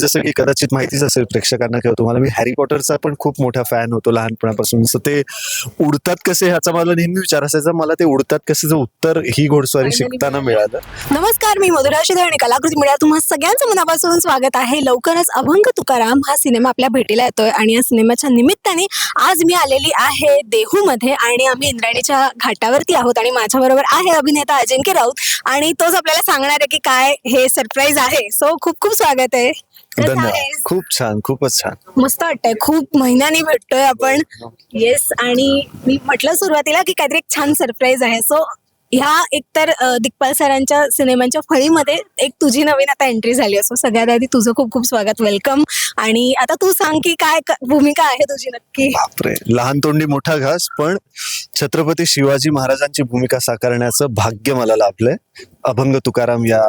जसं की कदाचित माहितीच असेल प्रेक्षकांना किंवा तुम्हाला मी हॅरी पॉटरचा पण खूप मोठा फॅन होतो लहानपणापासून. सो ते उडतात कसे ह्याचा मला नेहमी विचार असायचा मला ते उडतात कसेचं उत्तर ही घोडस्वारी शिकताना मिळालं. नमस्कार मी मधुरा शिधे आणि कलाकृती मीडिया. तुम्हा सगळ्यांचं मनापासून स्वागत आहे. लवकरच अभंग तुकाराम हा सिनेमा आपल्या भेटीला येतोय आणि या सिनेमाच्या निमित्ताने आज मी आलेली आहे देहूमध्ये आणि आम्ही इंद्राणीच्या घाटावरती आहोत आणि माझ्याबरोबर आहे अभिनेता अजिंक्य राऊत. आणि तोच आपल्याला सांगणार आहे की काय हे सरप्राईज आहे. सो खूप खूप स्वागत आहे. कसं धन्यवाद? खूप छान खूपच छान. मस्त वाटतंय. खूप महिन्यांनी भेटतोय आपण. येस आणि मी म्हटलं सुरुवातीला की काहीतरी एक छान सरप्राईज आहे. सो ह्या एकतर दिग्पाल सरांच्या सिनेमांच्या फळीमध्ये एक तुझी नवीन आता एंट्री झाली असो सगळ्यात आधी तुझं खूप खूप स्वागत. वेलकम आणि आता तू सांग की काय भूमिका आहे तुझी नक्की? बापरे. लहान तोंडी मोठा घास पण छत्रपती शिवाजी महाराजांची भूमिका साकारण्याचं भाग्य मला लाभलंय. अभंग तुकाराम या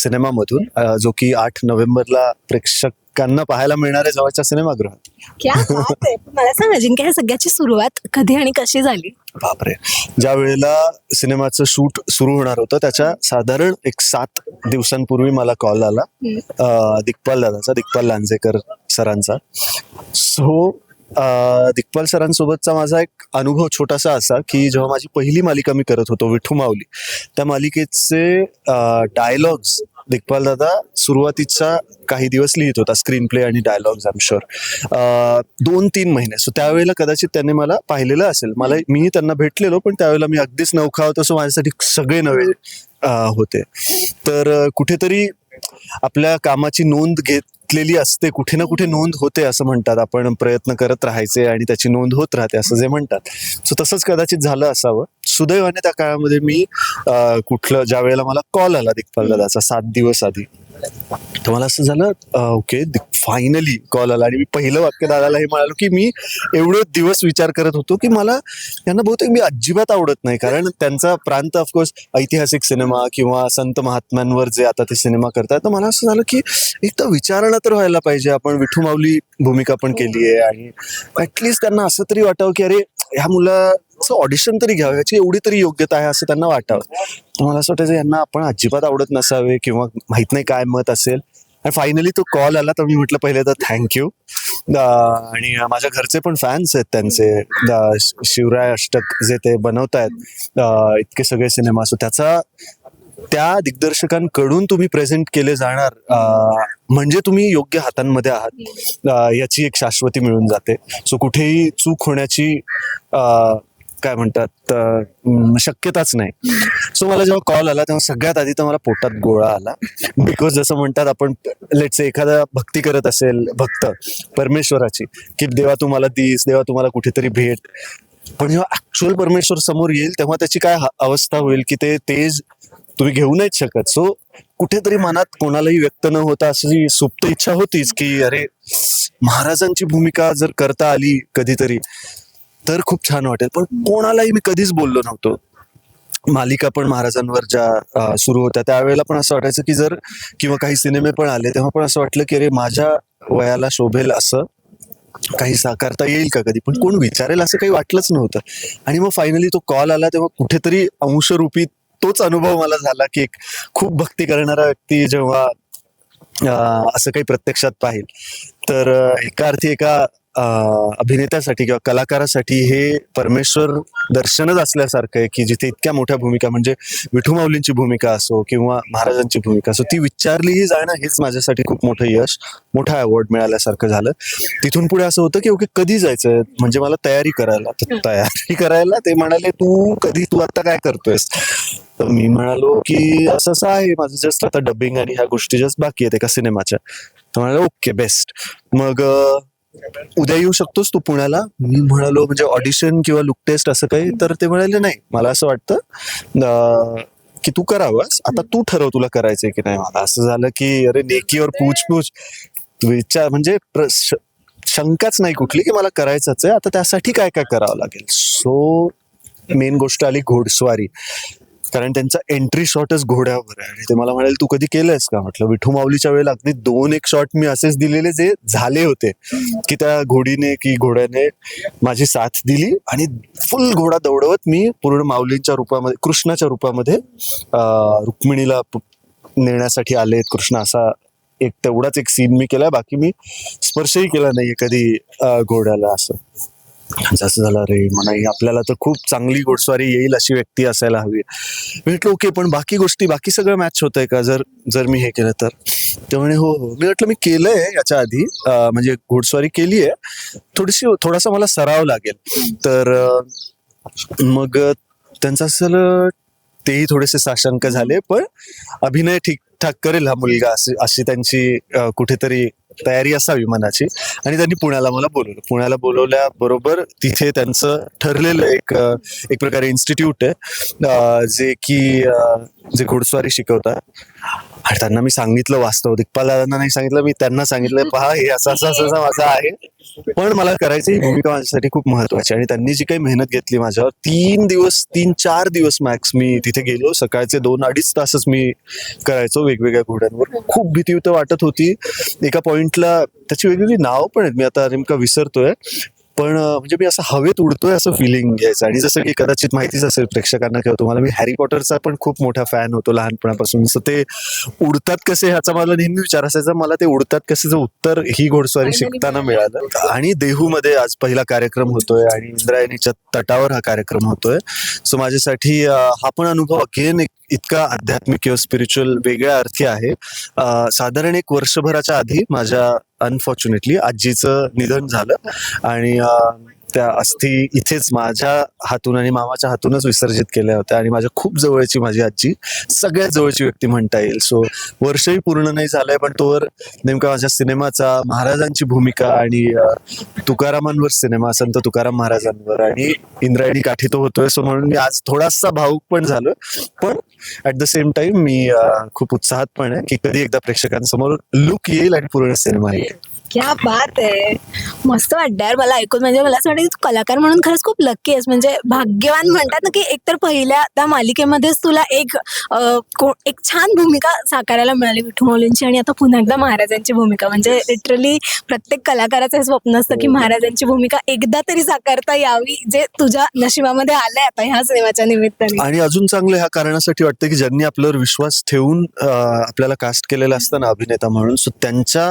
सिनेमामधून जो की आठ नोव्हेंबरला प्रेक्षकांना पाहायला मिळणार आहे जवळच्या सिनेमागृहात. क्या बात आहे. मला सांग अजिंक्य ह्या सगळ्याची सुरुवात कधी आणि कशी झाली? बापरे. ज्या वेळेला सिनेमाचं शूट सुरू होणार होतं त्याच्या साधारण एक सात दिवसांपूर्वी मला कॉल आला. अं, दिग्पाल दादाचा दिग्पाल लांजेकर सरांचा. सो दिग्पाल सरांसोबतचा माझा एक अनुभव छोटासा असा की जेव्हा माझी पहिली मालिका मी करत होतो विठू माऊली त्या मालिकेचे डायलॉग्स दिग्पाल दादा सुरुवातीचा काही दिवस लिहित होता स्क्रीन प्ले आणि डायलॉग्स आम शुअर दोन तीन महिने. सो त्यावेळेला कदाचित त्यांनी मला पाहिलेलं असेल. मला मीही त्यांना भेटलेलो पण त्यावेळेला मी अगदीच नवखा होतो सो माझ्यासाठी सगळे नवे होते. तर कुठेतरी आपल्या कामाची नोंद घेत घेतलेली असते कुठे ना कुठे नोंद होते असं म्हणतात. आपण प्रयत्न करत राहायचे आणि त्याची नोंद होत राहते असं जे म्हणतात. सो तसंच कदाचित झालं असावं. सुदैवाने त्या काळामध्ये मी कुठलं ज्या वेळेला मला कॉल आला दिग्पाल दादाचा सात दिवस आधी तर मला असं झालं ओके फायनली कॉल आला आणि मी पहिलं वाक्य दादाला हे म्हणालो की मी एवढे दिवस विचार करत होतो की मला यांना बहुतेक मी अजिबात आवडत नाही. कारण त्यांचा प्रांत ऑफकोर्स ऐतिहासिक सिनेमा किंवा संत महात्म्यांवर जे आता ते सिनेमा करतात तर मला असं झालं की एक तर विचारणा तर व्हायला पाहिजे. आपण विठू माऊली भूमिका पण केली आहे आणि ऍटलिस्ट त्यांना असं तरी वाटावं की अरे ह्या असं ऑडिशन तरी घ्यावं याची एवढी तरी योग्यता आहे असं त्यांना वाटावं. तर मला असं वाटायचं यांना आपण अजिबात आवडत नसावे किंवा माहीत नाही काय मत असेल. आणि फायनली तो कॉल आला तर मी म्हटलं पहिले तर थँक्यू आणि माझ्या घरचे पण फॅन्स आहेत त्यांचे. शिवराय अष्टक जे ते बनवत आहेत इतके सगळे सिनेमा सो त्याचा त्या दिग्दर्शकांकडून तुम्ही प्रेझेंट केले जाणार म्हणजे तुम्ही योग्य हातांमध्ये आहात. याची एक शाश्वती मिळून जाते. सो कुठेही चूक होण्याची काय म्हणतात शक्यताच नाही. सो मला जेव्हा कॉल आला तेव्हा सगळ्यात आधी तर मला पोटात गोळा आला. बिकॉज जसं म्हणतात आपण लेट्स एखादा भक्ती करत असेल भक्त परमेश्वराची की देवा तुम्हाला दिस देवा तुम्हाला कुठेतरी भेट. पण जेव्हा ऍक्च्युअल परमेश्वर समोर येईल तेव्हा त्याची काय अवस्था होईल की ते तेज तुम्ही घेऊ नाहीच शकत. सो कुठेतरी मनात कोणालाही व्यक्त न होता अशी सुप्त इच्छा होतीच की अरे महाराजांची भूमिका जर करता आली कधीतरी तर खूप छान वाटेल. पण कोणालाही मी कधीच बोललो नव्हतो. मालिका पण महाराजांवर ज्या सुरू होत्या त्यावेळेला पण असं वाटायचं की जर किंवा काही सिनेमे पण आले तेव्हा पण असं वाटलं की अरे माझ्या वयाला शोभेल असं काही साकारता येईल का कधी? पण कोण विचारेल असं काही वाटलंच नव्हतं. आणि मग फायनली तो कॉल आला तेव्हा कुठेतरी अंशरूपी तोच अनुभव मला झाला की एक खूप भक्ती करणारा व्यक्ती जेव्हा असं काही प्रत्यक्षात पाहिल. तर एका अर्थी एका अभिनेत्यासाठी किंवा कलाकारासाठी हे परमेश्वर दर्शनच असल्यासारखं आहे की जिथे इतक्या मोठ्या भूमिका म्हणजे विठू माऊलींची भूमिका असो किंवा महाराजांची भूमिका असो ती विचारलीही जाणं हेच माझ्यासाठी खूप मोठं यश मोठा अवॉर्ड मिळाल्यासारखं झालं. तिथून पुढे असं होतं की ओके कधी जायचं म्हणजे मला तयारी करायला तयारी करायला ते म्हणाले तू कधी तू आता काय करतोयस? तर मी म्हणालो की असं असं आहे माझं जस्ट आता डबिंग आणि ह्या गोष्टी जस्ट बाकी आहेत एका सिनेमाच्या. तर म्हणाले ओके बेस्ट मग उद्या येऊ शकतोस तू पुण्याला. मी म्हणालो म्हणजे ऑडिशन किंवा लुक टेस्ट असं काही तर ते म्हणाले नाही मला असं वाटतं अं, की तू करावंस आता तू ठरव तुला करायचंय की नाही. मला असं झालं की अरे नेकीवर पूछ पूछ विचार म्हणजे प्र- श- शंकाच नाही कुठली की मला करायचंच आहे. आता त्यासाठी काय काय करावं लागेल? सो मेन गोष्ट आली घोडस्वारी. कारण त्यांचा एंट्री शॉटच घोड्यावर आहे. आणि ते मला म्हणाले तू कधी केलंयस का? म्हटलं विठू माऊलीच्या वेळेला अगदी दोन एक शॉट मी असेच दिलेले जे झाले होते की त्या घोडीने की घोड्याने माझी साथ दिली आणि फुल घोडा दौडवत मी पूर्ण माऊलींच्या रूपामध्ये कृष्णाच्या रूपामध्ये रुक्मिणीला नेण्यासाठी आले कृष्ण असा एक तेवढाच एक सीन मी केलाय. बाकी मी स्पर्शही केला नाहीये कधी घोड्याला असं. जसं झालं. रे म्हणा आपल्याला तर खूप चांगली घोडस्वारी येईल अशी व्यक्ती असायला हवी. म्हटलं ओके पण बाकी गोष्टी बाकी सगळं मॅच होतंय का? जर जर मी हे केलं तर. ते म्हणे हो हो. मी म्हटलं मी केलंय याच्या आधी म्हणजे घोडस्वारी केली आहे थोडीशी थोडासा मला सराव लागेल. तर मग त्यांचं असं तेही थोडेसे साशंक झाले पण अभिनय ठीकठाक करेल हा मुलगा अशी अशी त्यांची कुठेतरी तयारी असावी मनाची. आणि त्यांनी पुण्याला मला बोलवलं. पुण्याला बोलवल्याबरोबर तिथे त्यांचं ठरलेलं एक एक प्रकारे इन्स्टिट्यूट आहे जे की जे घोडस्वारी शिकवतात. आणि त्यांना मी सांगितलं वास्तव. दिग्पाल दादांना नाही सांगितलं मी त्यांना सांगितलं पहा हे असं असं असं माझा आहे. पण मला करायची ही भूमिका माझ्यासाठी खूप महत्वाची आणि त्यांनी जी काही मेहनत घेतली माझ्यावर तीन दिवस तीन चार दिवस मॅक्स मी तिथे गेलो. सकाळचे दोन अडीच तासच मी करायचो वेगवेगळ्या घोड्यांवर. खूप भीती वाटत होती. एका पॉईंट पॉइंटला त्याची वेगवेगळी नाव पण आहेत. मी आता नेमका विसरतोय. पण म्हणजे मी असं हवेत उडतोय असं फिलिंग घ्यायचं. आणि जसं की कदाचित माहितीच असेल प्रेक्षकांना किंवा तुम्हाला मी हॅरी पॉटरचा पण खूप मोठा फॅन होतो लहानपणापासून. सो ते उडतात कसे ह्याचा मला नेहमी विचार असायचा. मला ते उडतात कसेचं उत्तर ही घोडस्वारी शिकताना मिळालं. आणि देहूमध्ये आज पहिला कार्यक्रम होतोय आणि इंद्रायणीच्या तटावर हा कार्यक्रम होतोय. सो माझ्यासाठी हा पण अनुभव अगेन एक इतका आध्यात्मिक किंवा स्पिरिच्युअल वेगळ्या अर्थी आहे. साधारण एक वर्षभराच्या आधी माझ्या अनफॉर्च्युनेटली आजीचं निधन झालं आणि त्या अस्थी इथेच माझ्या हातून आणि मामाच्या हातूनच विसर्जित केल्या होत्या आणि माझ्या खूप जवळची माझी आजी सगळ्यात जवळची व्यक्ती म्हणता येईल. सो वर्षही पूर्ण नाही झालंय पण तोवर नेमका माझ्या सिनेमाचा महाराजांची भूमिका आणि तुकारामांवर सिनेमा संत तुकाराम महाराजांवर आणि इंद्रायणी काठी तो होतोय. सो म्हणून मी आज थोडासा भाऊक पण झालो पण ऍट द सेम टाइम मी खूप उत्साहात पण आहे की कधी एकदा प्रेक्षकांसमोर लुक येईल आणि पूर्ण सिनेमा येईल. क्या बात आहे मस्त वाटतं यार मला ऐकून. म्हणजे मला असं वाटतं की तू कलाकार म्हणून खरंच खूप लक्की आहेस. म्हणजे भाग्यवान म्हणतात ना की एकतर पहिल्या त्या मालिकेमध्येच तुला एक अं, को- एक छान भूमिका साकारायला मिळाली विठू माऊलींची आणि आता पुन्हा एकदा महाराजांची भूमिका. म्हणजे लिटरली प्रत्येक कलाकाराचं हे स्वप्न असतं की महाराजांची भूमिका एकदा तरी साकारता यावी जे तुझ्या नशिबामध्ये आलंय आता ह्या सिनेमाच्या निमित्ताने. आणि अजून चांगलं ह्या कारणासाठी वाटतं की ज्यांनी आपल्यावर विश्वास ठेवून अं, आपल्याला कास्ट केलेलं असतं ना अभिनेता म्हणून सो त्यांच्या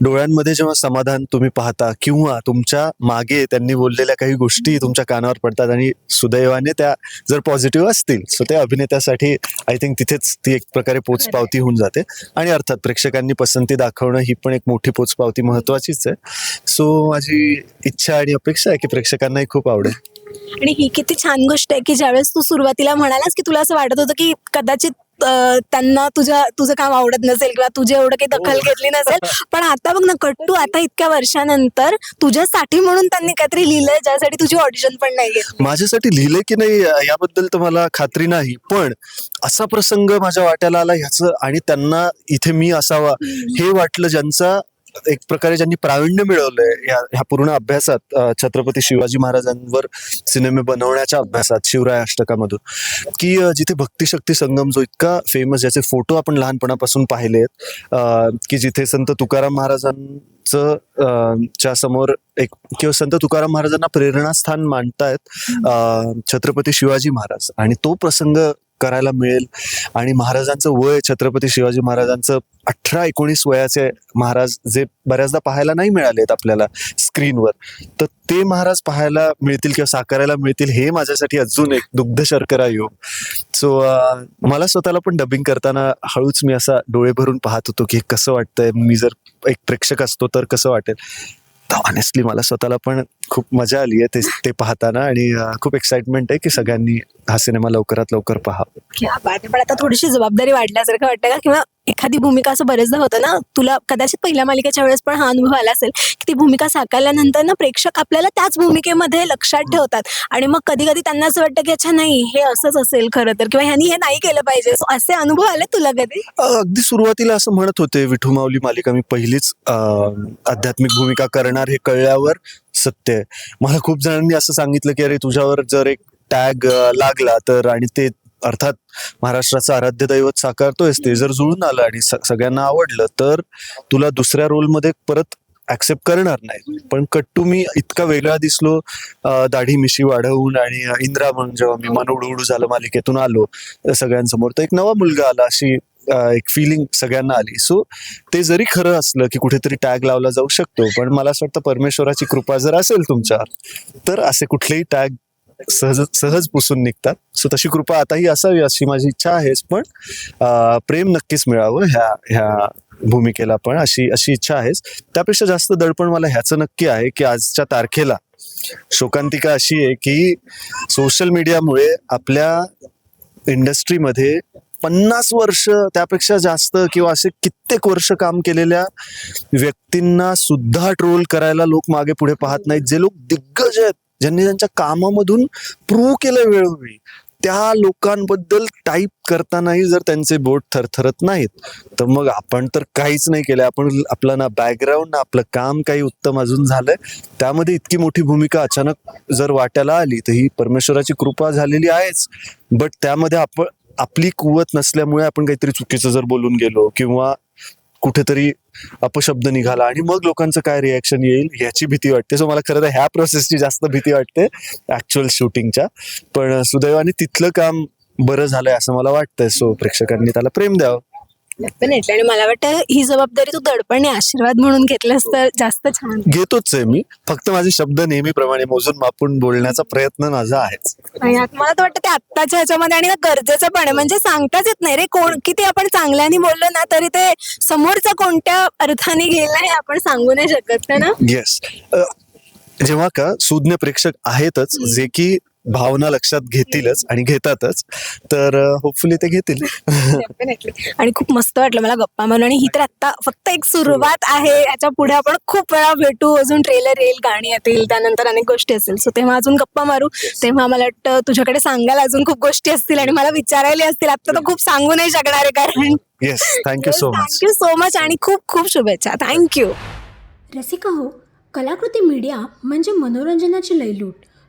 डोळ्यांमध्ये जेव्हा समाधान तुम्ही पाहता किंवा तुमच्या मागे त्यांनी बोललेल्या काही गोष्टी तुमच्या कानावर पडतात आणि सुदैवाने त्या जर पॉझिटिव्ह असतील सो त्या अभिनेत्यासाठी आय थिंक तिथेच ती एक प्रकारे पोचपावती होऊन जाते. आणि अर्थात प्रेक्षकांनी पसंती दाखवणं ही पण एक मोठी पोचपावती महत्वाचीच आहे. सो माझी इच्छा आणि अपेक्षा आहे की प्रेक्षकांनाही खूप आवडेल. आणि ही किती छान गोष्ट आहे की ज्यावेळेस तू सुरुवातीला म्हणालास की तुला असं वाटत होतं की कदाचित त्यांना तुझ्या तुझं काम आवडत नसेल किंवा तुझी एवढं काही दखल घेतली नसेल पण आता बघ ना कट्टू आता इतक्या वर्षानंतर तुझ्यासाठी म्हणून त्यांनी काहीतरी लिहिलंय ज्यासाठी तुझी ऑडिशन पण नाही माझ्यासाठी लिहिलंय की नाही याबद्दल तर मला खात्री नाही पण असा प्रसंग माझ्या वाट्याला आला ह्याचं आणि त्यांना इथे मी असावा हे वाटलं ज्यांचा एक प्रकारे ज्यांनी प्रावीण्य मिळवलंय या ह्या पूर्ण अभ्यासात छत्रपती शिवाजी महाराजांवर सिनेमे बनवण्याच्या अभ्यासात शिवराय अष्टकामधून की जिथे भक्तिशक्ती संगम जो इतका फेमस ज्याचे फोटो आपण लहानपणापासून पाहिले आहेत की जिथे संत तुकाराम महाराजांचं च्या समोर एक किंवा संत तुकाराम महाराजांना प्रेरणास्थान मांडतायत छत्रपती शिवाजी महाराज. आणि तो प्रसंग करायला मिळेल. आणि महाराजांचं वय छत्रपती शिवाजी महाराजांचं अठरा एकोणीस वयाचे महाराज जे बऱ्याचदा पाहायला नाही मिळालेत आपल्याला स्क्रीनवर. तर ते महाराज पाहायला मिळतील किंवा साकारायला मिळतील हे माझ्यासाठी अजून एक दुग्ध शर्करा योग. सो मला स्वतःला पण डबिंग करताना हळूच मी असा डोळे भरून पाहत होतो की हे कसं वाटतंय? मी जर एक प्रेक्षक असतो तर कसं वाटेल? ऑनेस्टली मला स्वतःला पण खूप मजा आली आहे ते ते पाहताना आणि खूप एक्साइटमेंट आहे की सगळ्यांनी हा सिनेमा लवकरात लवकर पहा पण आता थोडीशी जबाबदारी वाढल्यासारखं वाटतं का? किंवा एखादी भूमिका असं बरेचदा होतं ना तुला कदाचित पहिल्या मालिकेच्या वेळेस पण हा अनुभव आला असेल की ती भूमिका साकारल्यानंतर ना प्रेक्षक आपल्याला त्याच भूमिकेमध्ये लक्षात ठेवतात. आणि मग कधी कधी त्यांना असं वाटतं की अच्छा नाही हे असंच असेल खरं तर. किंवा ह्यांनी हे नाही केलं पाहिजे. सो असे अनुभव आले तुला कधी? अगदी सुरुवातीला असं म्हणत होते विठू माऊली मालिका मी पहिलीच आध्यात्मिक भूमिका करणार हे कळल्यावर सत्य मला खूप जणांनी असं सांगितलं की अरे तुझ्यावर जर एक टॅग लागला तर आणि ते अर्थात महाराष्ट्राचं आराध्य दैवत साकारतोयस ते जर जुळून आलं आणि सगळ्यांना आवडलं तर तुला दुसऱ्या रोलमध्ये परत ऍक्सेप्ट करणार नाही. पण कट्टू मी इतका वेगळा दिसलो दाढी मिशी वाढवून आणि इंद्रा म्हणून जेव्हा मी मन उडू झालं मालिकेतून आलो सगळ्यांसमोर तर एक नवा मुलगा आला अशी एक फिलिंग सगळ्यांना आली. सो ते जरी खरं असलं की कुठेतरी टॅग लावला जाऊ शकतो पण मला असं वाटतं परमेश्वराची कृपा जर असेल तुमच्या तर असे कुठलेही टॅग सहज सहज पुसून निघतात. सो तशी कृपा आताही असावी अशी माझी इच्छा आहेच पण प्रेम नक्कीच मिळावं ह्या ह्या भूमिकेला पण अशी अशी इच्छा आहेच. त्यापेक्षा जास्त दडपण मला ह्याचं नक्की आहे की आजच्या तारखेला शोकांतिका अशी आहे की सोशल मीडियामुळे आपल्या इंडस्ट्रीमध्ये पन्नास वर्ष त्यापेक्षा जास्त किंवा असे कित्येक वर्ष काम केलेल्या व्यक्तींना सुद्धा ट्रोल करायला लोक मागे पुढे पाहत नाहीत. जे लोक दिग्गज आहेत ज्यांनी त्यांच्या कामामधून प्रूव्ह केलं वेळोवेळी त्या लोकांबद्दल टाईप करतानाही जर त्यांचे बोट थरथरत नाहीत तर मग आपण तर काहीच नाही केलं आपण आपलं ना बॅकग्राऊंड ना आपलं काम काही उत्तम अजून झालंय. त्यामध्ये इतकी मोठी भूमिका अचानक जर वाट्याला आली तर ही परमेश्वराची कृपा झालेली आहेच. बट त्यामध्ये आपण आपली कुवत नसल्यामुळे आपण काहीतरी चुकीचं जर बोलून गेलो किंवा कुठेतरी अपशब्द निघाला आणि मग लोकांचं काय रिॲक्शन येईल याची भीती वाटते. सो मला खरं तर ह्या प्रोसेसची जास्त भीती वाटते ऍक्च्युअल शूटिंगच्या पण सुदैवाने तिथलं काम बरं झालंय असं मला वाटतंय. सो प्रेक्षकांनी त्याला प्रेम द्यावं. डेफिनेटली आणि मला वाटतं ही जबाबदारी तू दडपणे आशीर्वाद म्हणून घेतलंस तर जास्त छान घेतोच आहे मी. फक्त माझे शब्द नेहमीप्रमाणे मोजून मापून बोलण्याचा प्रयत्न माझा आहेच. आणि आत- मला तर वाटतं ते आत्ताच्या ह्याच्यामध्ये आणि ना गरजेचं पण आहे. म्हणजे सांगताच येत नाही रे कोण किती आपण चांगल्याने बोललो ना तरी ते समोरचा कोणत्या अर्थाने गेला हे आपण सांगू नाही शकत ना? येस जेव्हा का सुज्ञ प्रेक्षक आहेतच जे की भावना लक्षात घेतीलच आणि घेतातच. तर होपफुली ते घेतील. आणि खूप मस्त वाटलं मला गप्पा मारून. आणि ही तर आता फक्त एक सुरुवात आहे. याच्यापुढे आपण खूप वेळा भेटू. अजून ट्रेलर येईल गाणी येतील त्यानंतर अनेक गोष्टी असतील सो तेव्हा अजून गप्पा मारू. तेव्हा मला वाटतं तुझ्याकडे सांगायला अजून खूप गोष्टी असतील आणि मला विचारायला असतील. आता तर खूप सांगू नाही शकणार आहे कारण yes thank you so much thank you so much आणि खूप खूप शुभेच्छा. थँक्यू रसिका हो कलाकृती मीडिया म्हणजे मनोरंजनाची लयलूट.